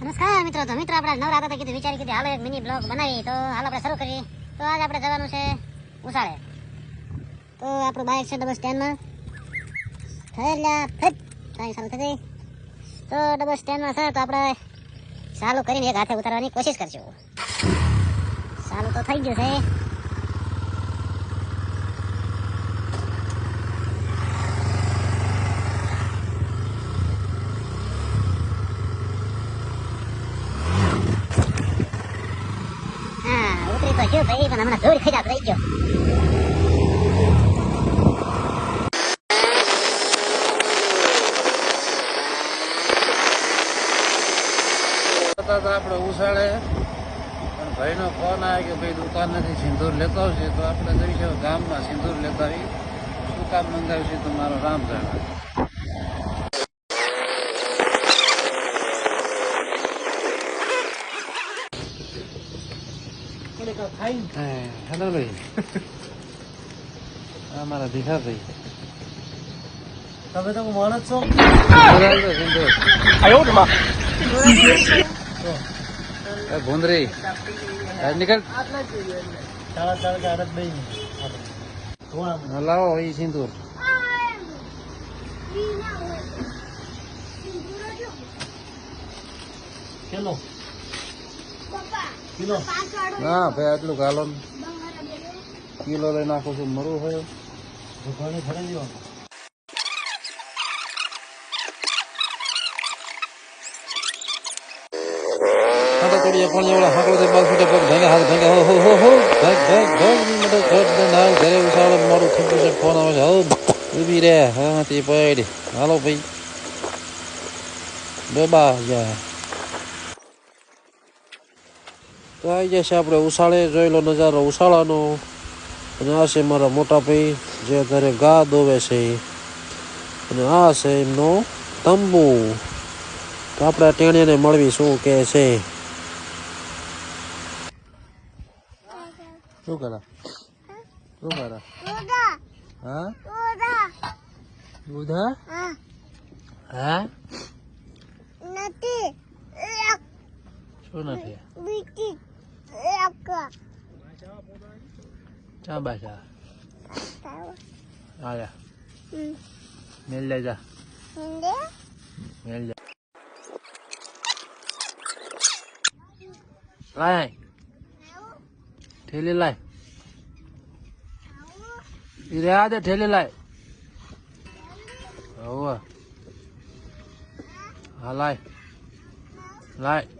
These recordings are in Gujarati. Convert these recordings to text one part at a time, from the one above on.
નમસ્કાર મિત્રો, તો મિત્રો આપણે નવરા હતા કીધું, વિચારી કીધું, હાલો એક મિની બ્લોગ બનાવી. તો હાલ આપણે શરૂ કરીએ. તો આજે આપણે જવાનું છે ઉસાળે. તો આપણું બાઇક છે ડબલ સ્ટેન્ડમાં થયેલા રહ્યા કાંઈ સારું થઈ તો ડબલ સ્ટેન્ડમાં છે, તો આપણે ચાલુ કરીને એક હાથે ઉતારવાની કોશિશ કરશું. ચાલુ તો થઈ ગયું છે હા ઉતરી તો ગયું ભાઈ? પણ હમણાં ધૂળ ખીજાત રહી ગયો. આપણે ઉછાળે. પણ ભાઈનો ફોન આવે કે ભાઈ દુકાનેથી સિંદૂર લેતો આવશે તો આપણે જઈશું ગામમાં સિંદૂર લેતા આવી શું કામ મંગાવ્યું છે તો મારો રામ જાણે. ભાઈ હા ભાઈ આ મારા દીકરા ભાઈ તમે તો માણસ છો આયો ને માં ભૂંદરી નીકળ તાળા તાળા લાવો એ સિંદૂર હેલો કિલો? ના ભાઈ આટલું ગાલો કિલો લઈ નાખું છું મરું હોય? ભગવાને તોડીએ પાણી વાળા હાકલો તે ફૂટે પગ ભાંગે હાથ ભાંગે હો હો હો હો. ભાગ ભાગ ભાગ મડો ઘર દે ઘરે ઉસાડો મારું થઈ છે ફોન આવે છે હો ઊભી રે હા તે પડી. હાલો ભાઈ. બેબા યા. તો આવી જશે આપણે ઉસાળે જોઈ લો નજારો ઉસાળાનો અને આ છે મારા મોટા ભાઈ જે અત્યારે ગા દોવે છે. અને આ છે એમનો તંબુ. તો આપણે ટેણીને મળવી શું કે છે? શું કરા? શું કરા? હા? દૂધા હા. શું નથી? ચા બાસા આયા મેલ લે જા. મેલ જા લાય. ઠેલી લાય. ઈ આ દે ઠેલી લાય. હવે. હા લાય. લાય.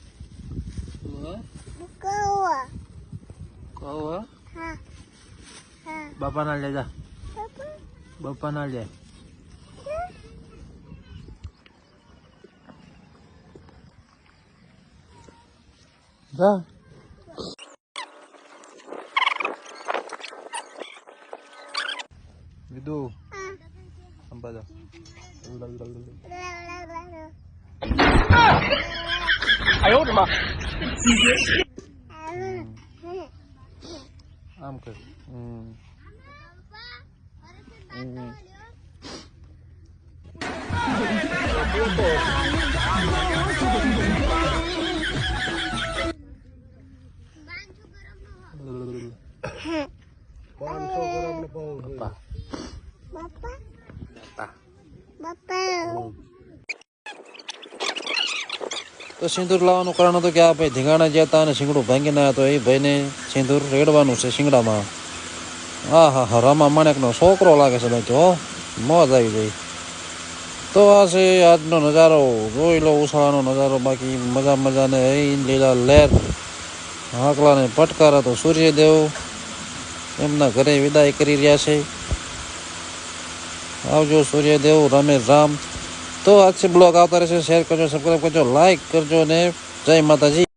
妈！લાય હા કહો બાપા ના લે જા બાપા ના લે જા વિદુ અંબા જા 哎呦我的妈！Amca. Mm. Mm. Papa. Papa. Papa. Papa. તો સિંદૂર લાવવાનું કારણ હતું કે આ ભાઈ ધીંગાણા ગયા અને શીંગડું ભાંગી ના તો એ ભાઈને સિંદૂર રેડવાનું છે શિંગડામાં હા હા હા રમા માણેકનો છોકરો લાગે છે ભાઈ તો મોજ આવી ગઈ. તો આ છે આજનો નજારો. જોઈ લો ઉછાળાનો નજારો. બાકી મજા મજાને લીલા લહેર હાકલાને પટકારા તો સૂર્યદેવ એમના ઘરે વિદાય કરી રહ્યા છે. આવજો સૂર્યદેવ, રમે રામ. તો આજથી બ્લોગ. આવતા રહેશે શેર કરજો સબસ્ક્રાઈબ કરજો લાઈક કરજો અને જય માતાજી.